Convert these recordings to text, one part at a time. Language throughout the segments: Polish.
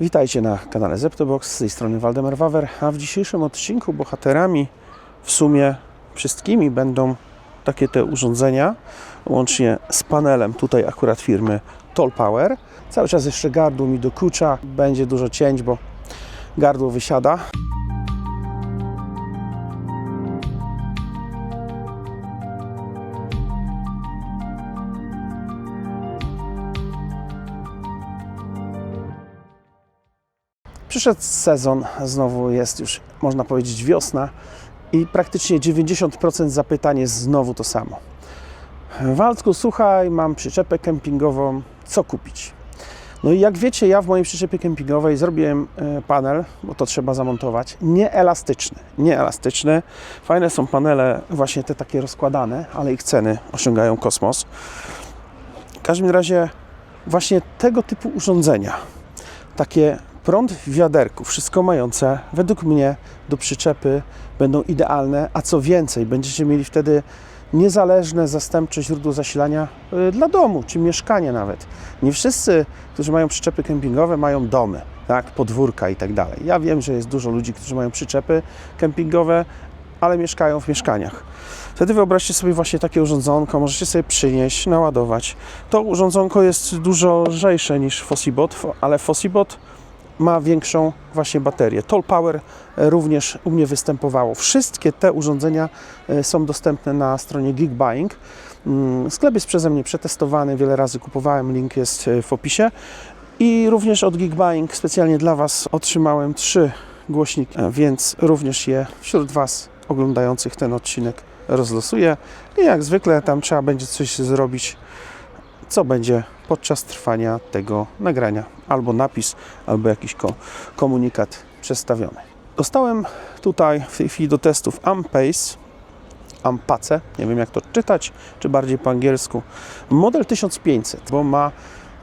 Witajcie na kanale Zeptobox, z tej strony Waldemar Wawer, a w dzisiejszym odcinku bohaterami w sumie wszystkimi będą takie te urządzenia, łącznie z panelem tutaj akurat firmy Toll Power. Cały czas jeszcze gardło mi dokucza, będzie dużo cięć, bo gardło wysiada. Przyszedł sezon, znowu jest już, można powiedzieć, wiosna i praktycznie 90% zapytań jest znowu to samo. Waldku, słuchaj, mam przyczepę kempingową, co kupić? No i jak wiecie, ja w mojej przyczepie kempingowej zrobiłem e, panel, bo to trzeba zamontować, nieelastyczny, nieelastyczny. Fajne są panele właśnie te takie rozkładane, ale ich ceny osiągają kosmos. W każdym razie właśnie tego typu urządzenia, takie prąd w wiaderku, wszystko mające, według mnie do przyczepy będą idealne, a co więcej, będziecie mieli wtedy niezależne, zastępcze źródło zasilania y, dla domu, czy mieszkania nawet. Nie wszyscy, którzy mają przyczepy kempingowe, mają domy, tak, podwórka i tak dalej. Ja wiem, że jest dużo ludzi, którzy mają przyczepy kempingowe, ale mieszkają w mieszkaniach. Wtedy wyobraźcie sobie właśnie takie urządzonko, możecie sobie przynieść, naładować. To urządzonko jest dużo lżejsze niż Fossibot, ale Fossibot ma większą właśnie baterię. Toll Power e, również u mnie występowało. Wszystkie te urządzenia e, są dostępne na stronie Geekbuying. Mm, Sklep jest przeze mnie przetestowany, wiele razy kupowałem, link jest e, w opisie. I również od Geekbuying specjalnie dla Was otrzymałem trzy głośniki, więc również je wśród Was oglądających ten odcinek rozlosuję. I jak zwykle tam trzeba będzie coś zrobić, co będzie podczas trwania tego nagrania. Albo napis, albo jakiś ko- komunikat przedstawiony. Dostałem tutaj w tej chwili do testów Ampace, Ampace, nie wiem jak to czytać, czy bardziej po angielsku. Model 1500, bo ma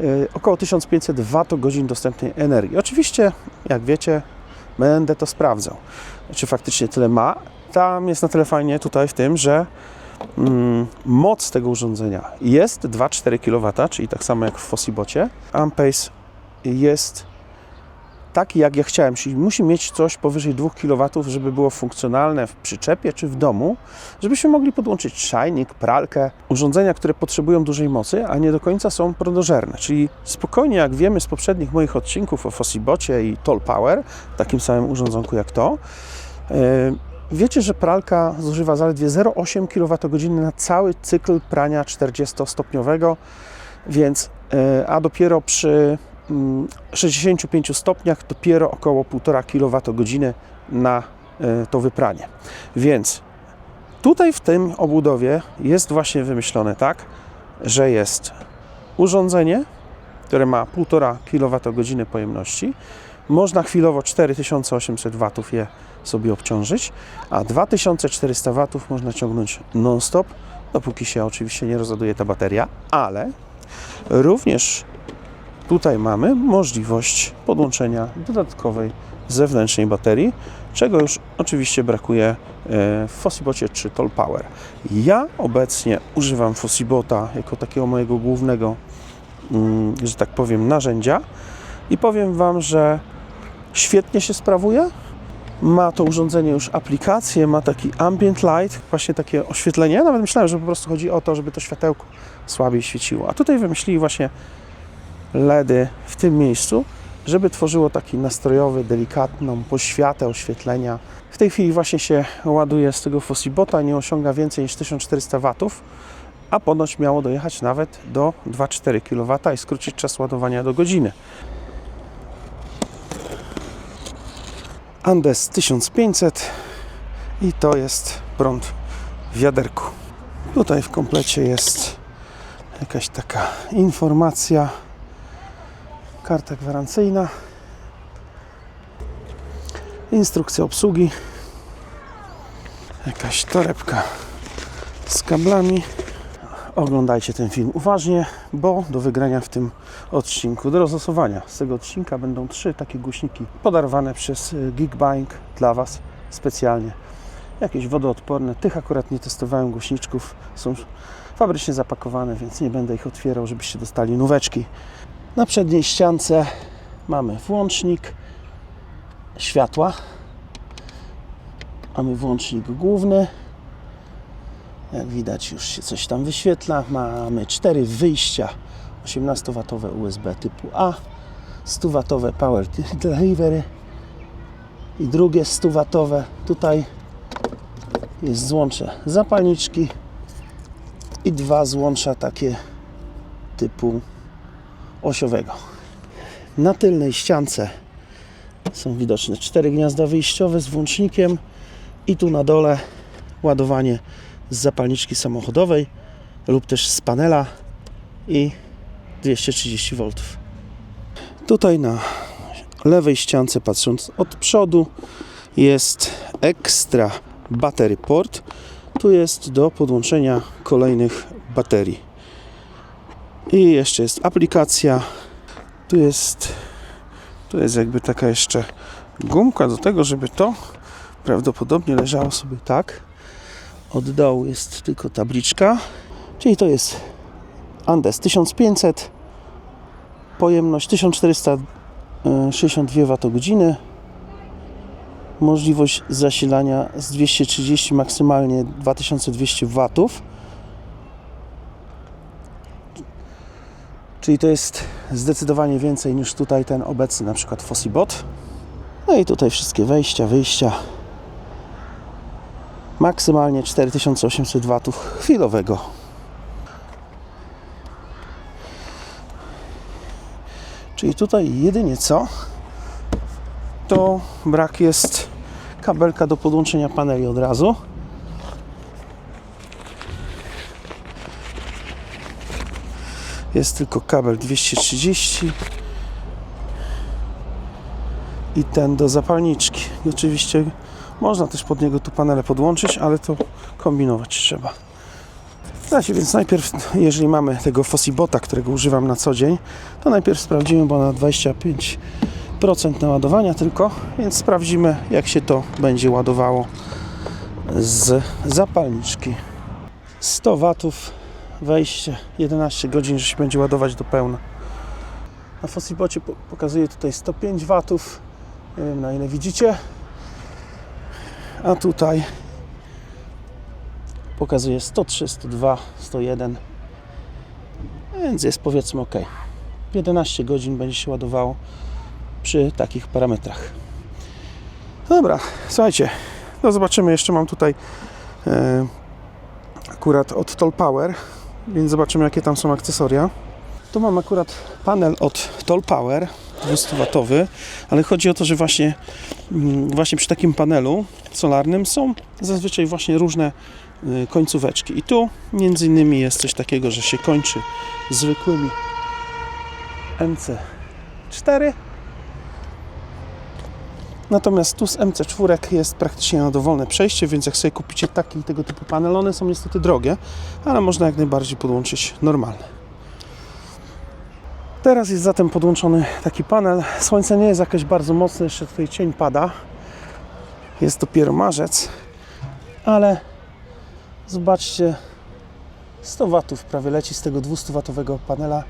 y, około 1500 Wh dostępnej energii. Oczywiście, jak wiecie, będę to sprawdzał, czy faktycznie tyle ma. Tam jest na tyle fajnie tutaj w tym, że moc tego urządzenia jest 2,4 kW, czyli tak samo jak w Fossibocie. Ampace jest taki, jak ja chciałem, czyli musi mieć coś powyżej 2 kW, żeby było funkcjonalne w przyczepie czy w domu, żebyśmy mogli podłączyć czajnik, pralkę, urządzenia, które potrzebują dużej mocy, a nie do końca są prądożerne. Czyli spokojnie, jak wiemy z poprzednich moich odcinków o Fossibocie i Toll Power, takim samym urządzonku jak to, yy, Wiecie, że pralka zużywa zaledwie 0,8 kWh na cały cykl prania 40-stopniowego, więc, e, a dopiero przy mm, 65 stopniach dopiero około 1,5 kWh na e, to wypranie. Więc tutaj w tym obudowie jest właśnie wymyślone tak, że jest urządzenie, które ma 1,5 kWh pojemności. Można chwilowo 4800 W je sobie obciążyć, a 2400 W można ciągnąć non-stop, dopóki się oczywiście nie rozładuje ta bateria, ale również tutaj mamy możliwość podłączenia dodatkowej zewnętrznej baterii, czego już oczywiście brakuje e, w Fossibocie czy Toll Power. Ja obecnie używam Fossibota jako takiego mojego głównego, mm, że tak powiem, narzędzia i powiem Wam, że świetnie się sprawuje. Ma to urządzenie już aplikację, ma taki ambient light, właśnie takie oświetlenie. Nawet myślałem, że po prostu chodzi o to, żeby to światełko słabiej świeciło. A tutaj wymyślili właśnie LEDy w tym miejscu, żeby tworzyło taki nastrojowy, delikatną poświatę oświetlenia. W tej chwili właśnie się ładuje z tego Fossibota, nie osiąga więcej niż 1400 W, a ponoć miało dojechać nawet do 2,4 kW i skrócić czas ładowania do godziny. Andes 1500 i to jest prąd w wiaderku. Tutaj w komplecie jest jakaś taka informacja, karta gwarancyjna, instrukcja obsługi, jakaś torebka z kablami. Oglądajcie ten film uważnie, bo do wygrania w tym odcinku, do rozlosowania z tego odcinka będą trzy takie głośniki podarowane przez y, Geekbuying dla Was specjalnie. Jakieś wodoodporne, tych akurat nie testowałem głośniczków, są fabrycznie zapakowane, więc nie będę ich otwierał, żebyście dostali nóweczki. Na przedniej ściance mamy włącznik światła. Mamy włącznik główny. Jak widać, już się coś tam wyświetla. Mamy cztery wyjścia 18W USB typu A, 100W Power Delivery i drugie 100W. Tutaj jest złącze zapalniczki i dwa złącza takie typu osiowego. Na tylnej ściance są widoczne cztery gniazda wyjściowe z włącznikiem i tu na dole ładowanie z zapalniczki samochodowej lub też z panela i 230 V. Tutaj na lewej ściance patrząc od przodu jest ekstra battery port. Tu jest do podłączenia kolejnych baterii. I jeszcze jest aplikacja. Tu jest tu jest jakby taka jeszcze gumka do tego, żeby to prawdopodobnie leżało sobie tak. Od dołu jest tylko tabliczka, czyli to jest Andes 1500, pojemność 1462 Wh, możliwość zasilania z 230 maksymalnie 2200 W. Czyli to jest zdecydowanie więcej niż tutaj ten obecny na przykład Fossibot. No i tutaj wszystkie wejścia, wyjścia. Maksymalnie 4800 W chwilowego. Czyli tutaj jedynie co to brak jest kabelka do podłączenia paneli od razu. Jest tylko kabel 230 i ten do zapalniczki. Oczywiście można też pod niego tu panele podłączyć, ale to kombinować trzeba. Znacie, więc najpierw, jeżeli mamy tego Fossibota, którego używam na co dzień, to najpierw sprawdzimy, bo na 25% naładowania tylko, więc sprawdzimy, jak się to będzie ładowało z zapalniczki. 100 watów wejście 11 godzin, że się będzie ładować do pełna. Na Fossibocie po- pokazuje tutaj 105 watów. Nie wiem na ile widzicie. A tutaj pokazuje 103, 102, 101. Więc jest powiedzmy ok. 11 godzin będzie się ładowało przy takich parametrach. Dobra, słuchajcie. No zobaczymy, jeszcze mam tutaj e, akurat od Toll Power, więc zobaczymy jakie tam są akcesoria. Tu mam akurat panel od Toll Power 200W, ale chodzi o to, że właśnie, mm, właśnie przy takim panelu solarnym są zazwyczaj właśnie różne y, końcóweczki. I tu między innymi jest coś takiego, że się kończy zwykłymi MC4. Natomiast tu z MC4 jest praktycznie na dowolne przejście, więc jak sobie kupicie taki tego typu panel, one są niestety drogie, ale można jak najbardziej podłączyć normalne. Teraz jest zatem podłączony taki panel. Słońce nie jest jakieś bardzo mocne, jeszcze tutaj cień pada. Jest dopiero marzec, ale zobaczcie, 100 watów prawie leci z tego 200 watowego panela,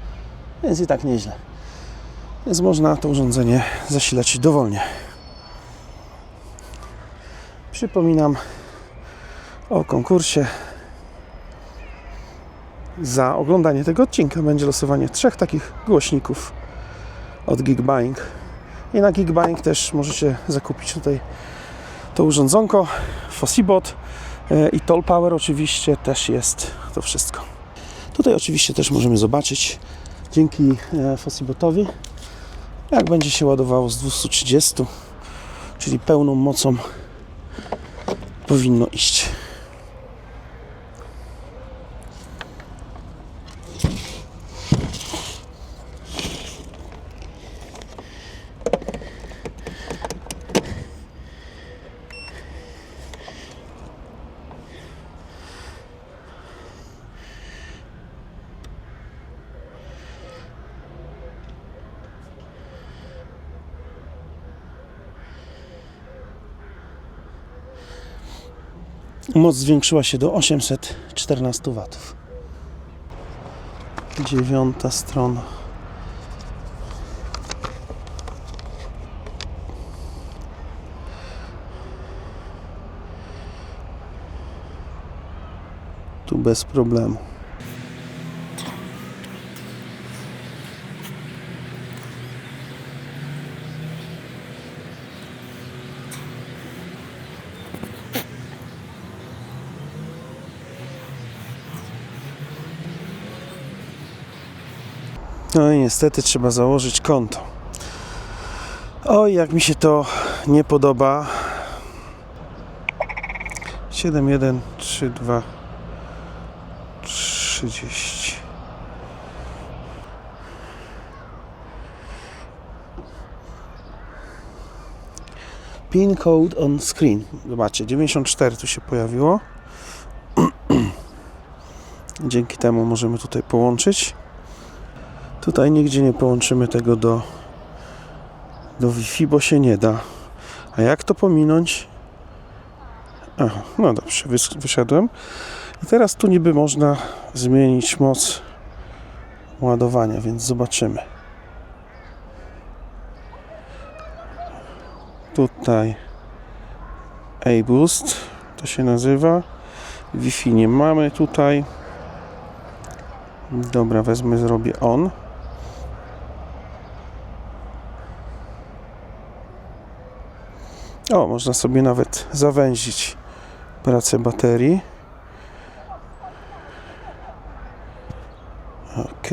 więc i tak nieźle. Więc można to urządzenie zasilać dowolnie. Przypominam o konkursie. Za oglądanie tego odcinka będzie losowanie trzech takich głośników od Geekbuying. I na Geekbuying też możecie zakupić tutaj to urządzonko, Fossibot e, i Toll Power oczywiście też jest to wszystko. Tutaj oczywiście też możemy zobaczyć dzięki e, Fossibotowi jak będzie się ładowało z 230 czyli pełną mocą powinno iść. moc zwiększyła się do 814 W. Dziewiąta strona. Tu bez problemu. Niestety trzeba założyć konto. Oj, jak mi się to nie podoba. 7, 1, 3, 2, 30. Pin code on screen. Zobaczcie, 94 tu się pojawiło. Dzięki temu możemy tutaj połączyć. Tutaj nigdzie nie połączymy tego do, do Wi-Fi, bo się nie da. A jak to pominąć? Aha, no dobrze, wys- wyszedłem. I teraz tu niby można zmienić moc ładowania, więc zobaczymy. Tutaj A-Boost to się nazywa. Wi-Fi nie mamy tutaj. Dobra, wezmę, zrobię on. O, można sobie nawet zawęzić pracę baterii. Ok.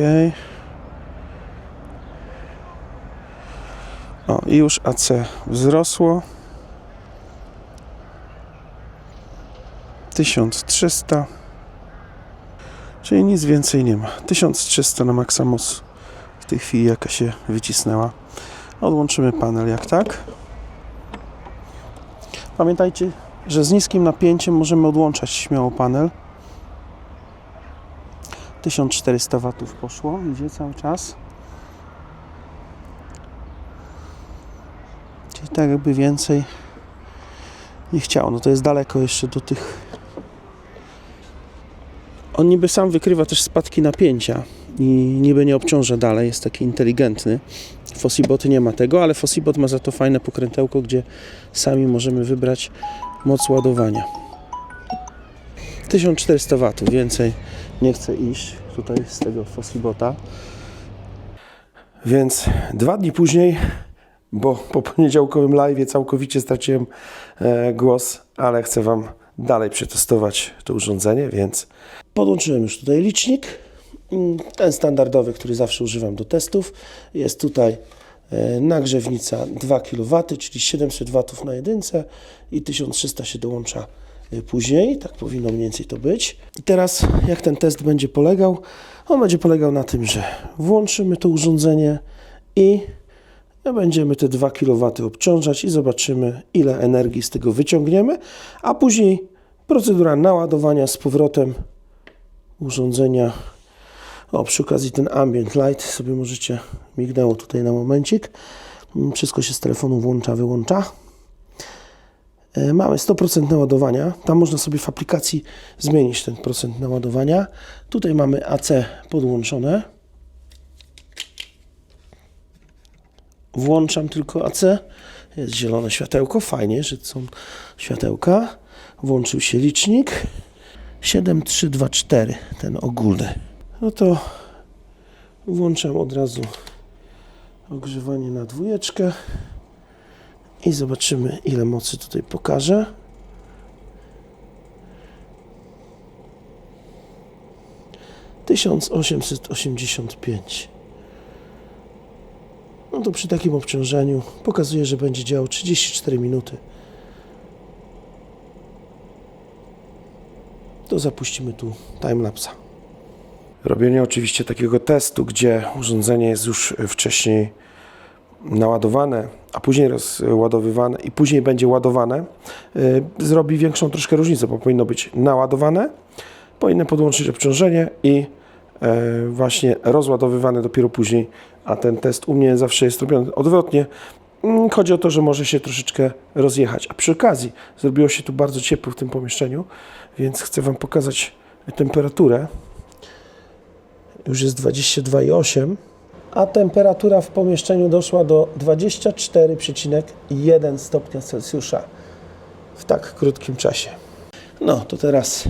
O, i już AC wzrosło. 1300. Czyli nic więcej nie ma. 1300 na maksa w tej chwili jaka się wycisnęła. Odłączymy panel jak tak. Pamiętajcie, że z niskim napięciem możemy odłączać śmiało panel. 1400 watów poszło, idzie cały czas. Czyli tak jakby więcej nie chciało. No to jest daleko jeszcze do tych. On niby sam wykrywa też spadki napięcia i niby nie obciąża dalej, jest taki inteligentny. Fossibot nie ma tego, ale Fossibot ma za to fajne pokrętełko, gdzie sami możemy wybrać moc ładowania. 1400 W, więcej nie chcę iść tutaj z tego Fossibota. Więc dwa dni później, bo po poniedziałkowym live całkowicie straciłem e, głos, ale chcę Wam dalej przetestować to urządzenie, więc podłączyłem już tutaj licznik. Ten standardowy, który zawsze używam do testów. Jest tutaj e, nagrzewnica 2 kW, czyli 700 W na jedynce i 1300 się dołącza e, później. Tak powinno mniej więcej to być. I teraz jak ten test będzie polegał? On będzie polegał na tym, że włączymy to urządzenie i będziemy te 2 kW obciążać i zobaczymy ile energii z tego wyciągniemy, a później procedura naładowania z powrotem urządzenia o, przy okazji ten ambient light sobie możecie, mignęło tutaj na momencik. Mm, Wszystko się z telefonu włącza, wyłącza. E, Mamy 100% naładowania. Tam można sobie w aplikacji zmienić ten procent naładowania. Tutaj mamy AC podłączone. Włączam tylko AC. Jest zielone światełko. Fajnie, że są światełka. Włączył się licznik. 7324, ten ogólny. No to włączam od razu ogrzewanie na dwójeczkę i zobaczymy ile mocy tutaj pokaże. Tysiąc osiemset osiemdziesiąt pięć. No to przy takim obciążeniu pokazuje, że będzie działał 34 minuty. To zapuścimy tu timelapsa. Robienie oczywiście takiego testu, gdzie urządzenie jest już wcześniej naładowane, a później rozładowywane i później będzie ładowane, y, zrobi większą troszkę różnicę, bo powinno być naładowane, powinno podłączyć obciążenie i e, właśnie rozładowywane dopiero później, a ten test u mnie zawsze jest robiony odwrotnie. Mm, Chodzi o to, że może się troszeczkę rozjechać. A przy okazji zrobiło się tu bardzo ciepło w tym pomieszczeniu, więc chcę Wam pokazać temperaturę. Już jest 22,8, a temperatura w pomieszczeniu doszła do 24,1 stopnia Celsjusza w tak krótkim czasie. No to teraz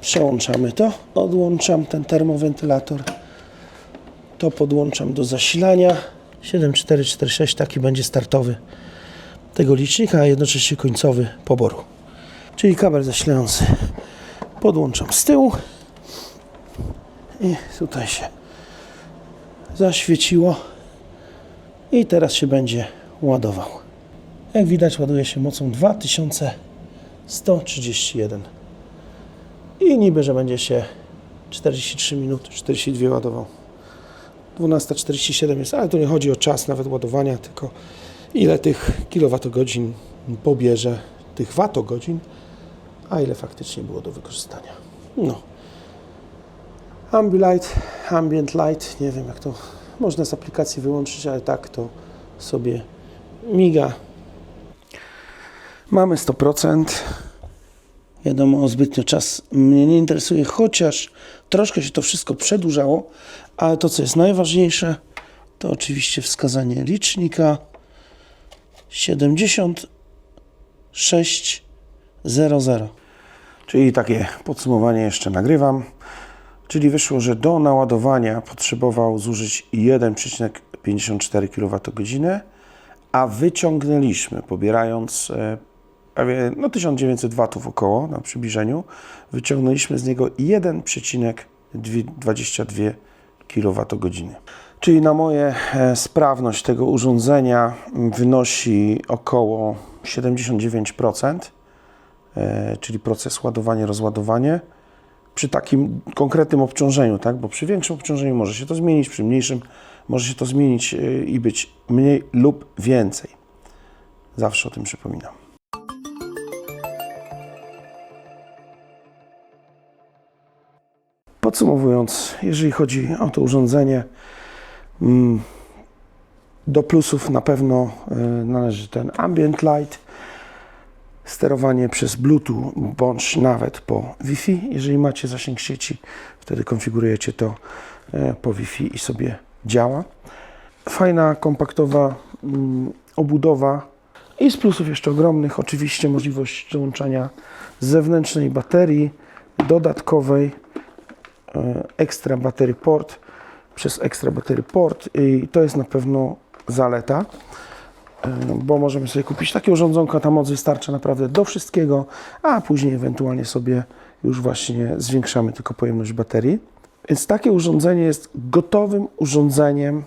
Przełączamy to. Odłączam ten termowentylator. To podłączam do zasilania. 7446 taki będzie startowy tego licznika, a jednocześnie końcowy poboru. Czyli kabel zasilający podłączam z tyłu i tutaj się zaświeciło i teraz się będzie ładował. Jak widać ładuje się mocą 2131 i niby, że będzie się 43 minuty, 42 ładował. 12.47 jest, ale tu nie chodzi o czas nawet ładowania, tylko ile tych kilowatogodzin pobierze, tych watogodzin, a ile faktycznie było do wykorzystania. No. Ambilight, Ambient Light, nie wiem jak to można z aplikacji wyłączyć, ale tak to sobie miga. Mamy 100%. Wiadomo, zbytnio czas mnie nie interesuje, chociaż troszkę się to wszystko przedłużało, ale to, co jest najważniejsze, to oczywiście wskazanie licznika 7600. Czyli takie podsumowanie jeszcze nagrywam. Czyli wyszło, że do naładowania potrzebował zużyć 1,54 kWh, a wyciągnęliśmy, pobierając e, prawie no, 1900 W około na przybliżeniu, wyciągnęliśmy z niego 1,22 kWh. Czyli na moje e, sprawność tego urządzenia wynosi około 79%, e, czyli proces ładowanie-rozładowanie przy takim konkretnym obciążeniu, tak? bo przy większym obciążeniu może się to zmienić, przy mniejszym może się to zmienić yy, i być mniej lub więcej. Zawsze o tym przypominam. Podsumowując, jeżeli chodzi o to urządzenie, mm, do plusów na pewno yy, należy ten ambient light, sterowanie przez Bluetooth bądź nawet po Wi-Fi. Jeżeli macie zasięg sieci, wtedy konfigurujecie to e, po Wi-Fi i sobie działa. Fajna, kompaktowa mm, obudowa i z plusów jeszcze ogromnych oczywiście możliwość dołączania zewnętrznej baterii dodatkowej e, extra battery port przez extra battery port i to jest na pewno zaleta bo możemy sobie kupić takie urządzonko, ta moc wystarcza naprawdę do wszystkiego, a później ewentualnie sobie już właśnie zwiększamy tylko pojemność baterii. Więc takie urządzenie jest gotowym urządzeniem,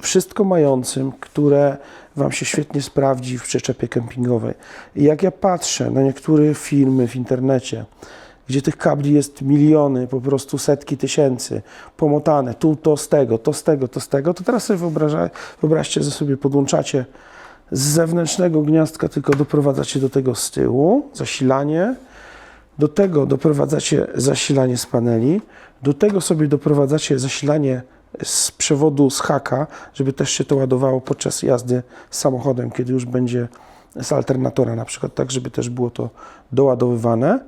wszystko mającym, które Wam się świetnie sprawdzi w przyczepie kempingowej. I jak ja patrzę na niektóre filmy w internecie, gdzie tych kabli jest miliony, po prostu setki tysięcy, pomotane, tu to z tego, to z tego, to z tego, to teraz sobie wyobraźcie, że sobie podłączacie z zewnętrznego gniazdka, tylko doprowadzacie do tego z tyłu, zasilanie, do tego doprowadzacie zasilanie z paneli, do tego sobie doprowadzacie zasilanie z przewodu z haka, żeby też się to ładowało podczas jazdy samochodem, kiedy już będzie z alternatora na przykład, tak żeby też było to doładowywane.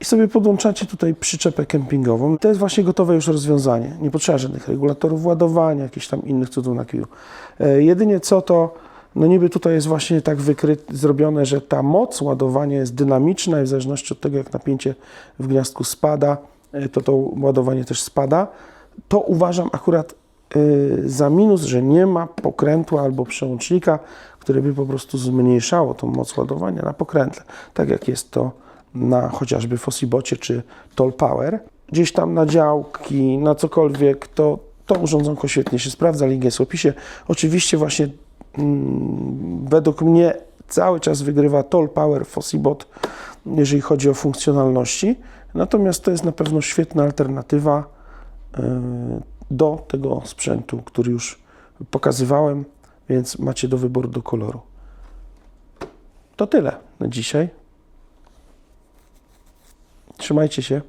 I sobie podłączacie tutaj przyczepę kempingową. To jest właśnie gotowe już rozwiązanie. Nie potrzeba żadnych regulatorów ładowania, jakichś tam innych cudów na kiju. E, jedynie co to, no niby tutaj jest właśnie tak wykryte, zrobione, że ta moc ładowania jest dynamiczna i w zależności od tego, jak napięcie w gniazdku spada, e, to to ładowanie też spada. To uważam akurat y, za minus, że nie ma pokrętła albo przełącznika, które by po prostu zmniejszało tą moc ładowania na pokrętle, tak jak jest to na chociażby Fossibocie czy Toll Power. Gdzieś tam na działki, na cokolwiek, to to urządzonko świetnie się sprawdza, link jest w opisie. Oczywiście właśnie według mnie cały czas wygrywa Toll Power Fossibot, jeżeli chodzi o funkcjonalności. Natomiast to jest na pewno świetna alternatywa y, do tego sprzętu, który już pokazywałem, więc macie do wyboru do koloru. To tyle na dzisiaj. Trzymajcie się.